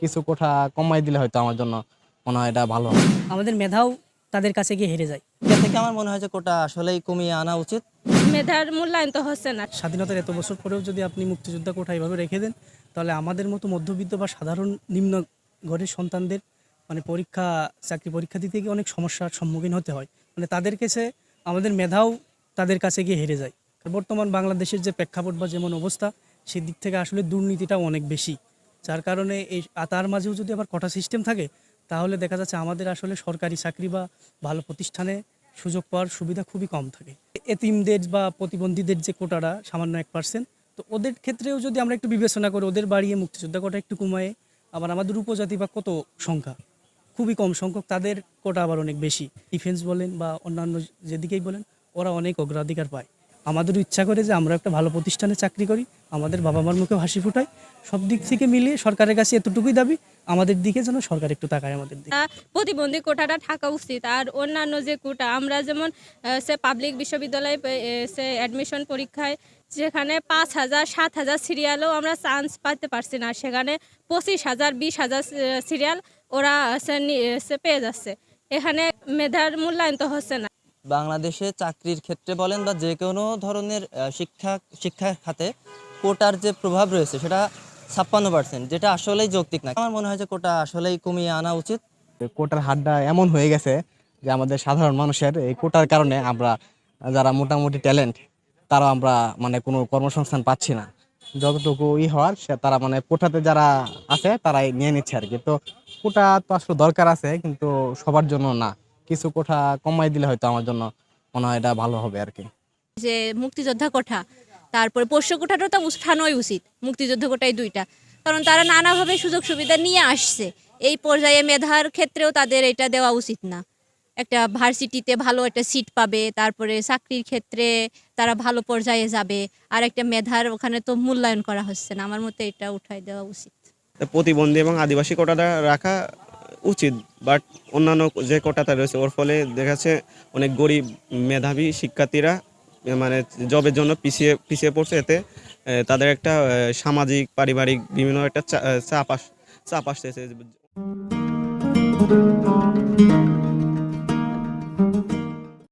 কিছু কোঠা কমাই দিলে হয়তো আমার জন্য মনে হয় এটা ভালো। হবে। আমাদের মেধাও তাদের কাছে গিয়ে হেরে যায়। এটা থেকে আমার মনে হয় যে কোটা আসলেই কমিয়ে আনা উচিত। মেধার মূল্যায়ন তো হচ্ছে না। স্বাধীনতার এত বছর পরেও যদি আপনি মুক্তিযোদ্ধা কোঠা এভাবে রেখে দেন তাহলে আমাদের মতো মধ্যবিত্ত বা সাধারণ নিম্ন ঘরের সন্তানদের মানে পরীক্ষা চাকরি পরীক্ষা দিতে গিয়ে অনেক সমস্যার সম্মুখীন হতে হয়। মানে তাদের কাছে আমাদের মেধাও তাদের কাছে গিয়ে হেরে যায়। বর্তমান বাংলাদেশের যে প্রেক্ষাপট বা যেমন অবস্থা সেদিক থেকে আসলে দুর্নীতিটাও অনেক বেশি। যার কারণে এই তার মাঝেও যদি আবার কটা সিস্টেম থাকে, তাহলে দেখা যাচ্ছে আমাদের আসলে সরকারি চাকরি বা ভালো প্রতিষ্ঠানে সুযোগ পাওয়ার সুবিধা খুবই কম থাকে। এতিমদের বা প্রতিবন্ধীদের যে কোটাটা সামান্য এক পার্সেন্ট তো ওদের ক্ষেত্রেও যদি আমরা একটু বিবেচনা করি, ওদের বাড়িয়ে মুক্তিযোদ্ধা কোটা একটু কমায়ে, আবার আমাদের উপজাতি বা কত সংখ্যা, খুবই কম সংখ্যক, তাদের কোটা আবার অনেক বেশি। ডিফেন্স বলেন বা অন্যান্য যেদিকেই বলেন, ওরা অনেক অগ্রাধিকার পায়। আমাদেরও ইচ্ছা করে যে আমরা একটা ভালো প্রতিষ্ঠানে চাকরি করি, আমাদের বাবা মার মুখে হাসি ফুটাই। সব দিক থেকে মিলিয়ে সরকারের কাছে এতটুকুই দাবি, আমাদের দিকে যেন সরকার একটু তাকায় আমাদের দিকে। প্রতিবন্ধী কোটাটা থাকা উচিত, আর অন্যান্য যে কোটা, আমরা যেমন সে পাবলিক বিশ্ববিদ্যালয়ে সে অ্যাডমিশন পরীক্ষায়, যেখানে পাঁচ হাজার, সাত হাজার সিরিয়ালও আমরা চান্স পাইতে পারছি না, সেখানে পঁচিশ হাজার, বিশ হাজার সিরিয়াল ওরা সে পেয়ে যাচ্ছে। এখানে মেধার মূল্যায়ন তো হচ্ছে না। বাংলাদেশে চাকরির ক্ষেত্রে বলেন বা যে কোনো ধরনের শিক্ষা শিক্ষা খাতে কোটার যে প্রভাব রয়েছে সেটা ছাপ্পান্ন পার্সেন্ট যেটা আসলেই যৌক্তিক না। আমার মনে হয় যে কোটা আসলেই কমিয়ে আনা উচিত। কোটার হারটা এমন হয়ে গেছে যে আমাদের সাধারণ মানুষের এই কোটার কারণে আমরা যারা মোটামুটি ট্যালেন্ট তারা আমরা মানে কোনো কর্মসংস্থান পাচ্ছি না। যতটুকু ই হওয়ার, সে তারা মানে কোটাতে যারা আছে তারাই নিয়ে নিচ্ছে আর কি। তো কোটা তো আসলে দরকার আছে, কিন্তু সবার জন্য না। কিছু কোঠা কমাই দিলে হয়তো আমার জন্য মনে হয় এটা ভালো হবে আর কি। যে মুক্তিযোদ্ধা কোঠা তারপরে পোষ্য কোঠাটা তো উঠানোই উচিত মুক্তিযোদ্ধা কোটাই দুইটা। কারণ তারা নানাভাবে সুযোগ সুবিধা নিয়ে আসছে এই পর্যায়ে মেধার ক্ষেত্রেও তাদের এটা দেওয়া উচিত না। একটা ভার্সিটিতে ভালো একটা সিট পাবে তারপরে চাকরির ক্ষেত্রে তারা ভালো পর্যায়ে যাবে আর একটা মেধার ওখানে তো মূল্যায়ন করা হচ্ছে না আমার মতে এটা উঠাই দেওয়া উচিত। প্রতিবন্ধী এবং আদিবাসী কোটাটা রাখা উচিত বাট অন্যান্য যে কটাতা রয়েছে, ওর ফলে দেখা যাচ্ছে অনেক গরিব মেধাবী শিক্ষার্থীরা মানে জবের জন্য পিছিয়ে পিছিয়ে পড়ছে। এতে তাদের একটা সামাজিক, পারিবারিক বিভিন্ন একটা চাপ আস, চাপ আসতেছে।